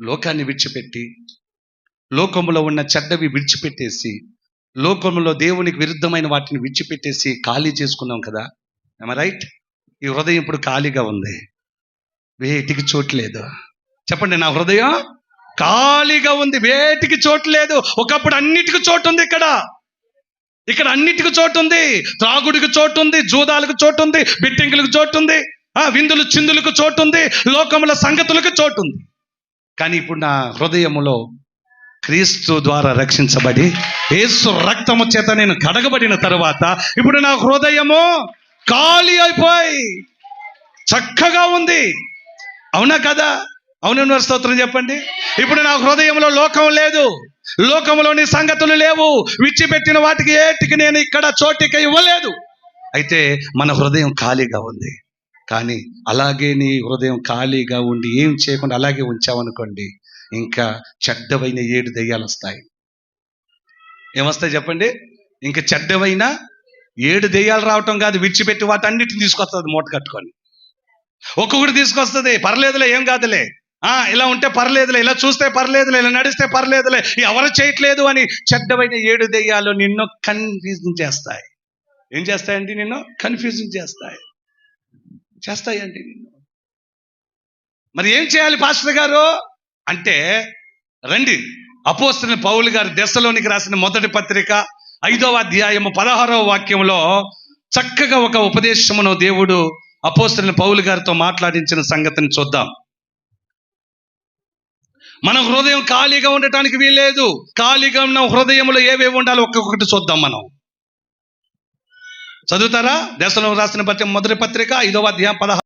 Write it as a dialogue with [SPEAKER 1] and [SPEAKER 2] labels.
[SPEAKER 1] లోకాన్ని విడిచిపెట్టి లోకంలో ఉన్న చెడ్డవి విడిచిపెట్టేసి లోకములో దేవునికి విరుద్ధమైన వాటిని విడిచిపెట్టేసి ఖాళీ చేసుకున్నాం కదా? ఏమ రైట్ ఈ హృదయం ఇప్పుడు ఖాళీగా ఉంది. వేటికి చోట్లేదు చెప్పండి నా హృదయం ఖాళీగా ఉంది. వేటికి చోటు లేదు. ఒకప్పుడు అన్నిటికి చోటు ఉంది ఇక్కడ. ఇక్కడ అన్నిటికి చోటు ఉంది. త్రాగుడికి చోటు ఉంది. జూదాలకు చోటు ఉంది. బిట్టింగులకు చోటు ఉంది. ఆ విందులు చిందులకు చోటు ఉంది. లోకముల సంగతులకు చోటు ఉంది. కానీ ఇప్పుడు నా హృదయములో క్రీస్తు ద్వారా రక్షించబడి యేసు రక్తము చేత నేను కడగబడిన తరువాత ఇప్పుడు నా హృదయము ఖాళీ అయిపోయి చక్కగా ఉంది. అవునా కదా? అవును స్తోత్రం చెప్పండి. ఇప్పుడు నా హృదయంలో లోకం లేదు. లోకంలోని సంగతులు లేవు. విచ్చిపెట్టిన వాటికి ఏటికి నేను ఇక్కడ చోటికి ఇవ్వలేదు. అయితే మన హృదయం ఖాళీగా ఉంది. కానీ అలాగే నీ హృదయం ఖాళీగా ఉండి ఏం చేయకుండా అలాగే ఉంచావనుకోండి ఇంకా చెడ్డవైన ఏడు దెయ్యాలు వస్తాయి. ఏమొస్తాయి చెప్పండి? ఇంకా చెడ్డవైన ఏడు దెయ్యాలు రావటం కాదు విడిచిపెట్టి వాటన్నిటిని తీసుకొస్తుంది మూట కట్టుకొని. ఒక్కొక్కటి తీసుకొస్తుంది పర్లేదులే ఏం కాదులే. ఆ ఇలా ఉంటే పర్లేదులే ఇలా చూస్తే పర్లేదులే ఇలా నడిస్తే పర్లేదులే ఎవరు చేయట్లేదు అని చెడ్డవైన ఏడు దెయ్యాలు నిన్ను కన్ఫ్యూజన్ చేస్తాయి. ఏం చేస్తాయండి నిన్ను? కన్ఫ్యూజన్ చేస్తాయి. చేస్తాయండి నిన్ను. మరి ఏం చేయాలి పాస్టర్ గారు? అంటే రండి. అపోస్తున్న పౌలు గారి దశలోనికి రాసిన మొదటి పత్రిక ఐదవ అధ్యాయము పదహారవ వాక్యంలో చక్కగా ఒక ఉపదేశమును దేవుడు అపోస్తున్న పౌలు గారితో మాట్లాడించిన సంగతిని చూద్దాం. మన హృదయం ఖాళీగా ఉండటానికి వీల్లేదు. ఖాళీగా ఉన్న హృదయంలో ఏవేవి ఉండాలో ఒక్కొక్కటి చూద్దాం మనం. చదువుతారా? దేశంలో రాసిన పత్రిక మొదటి పత్రిక ఐదవ అధ్యాయం పదహారు.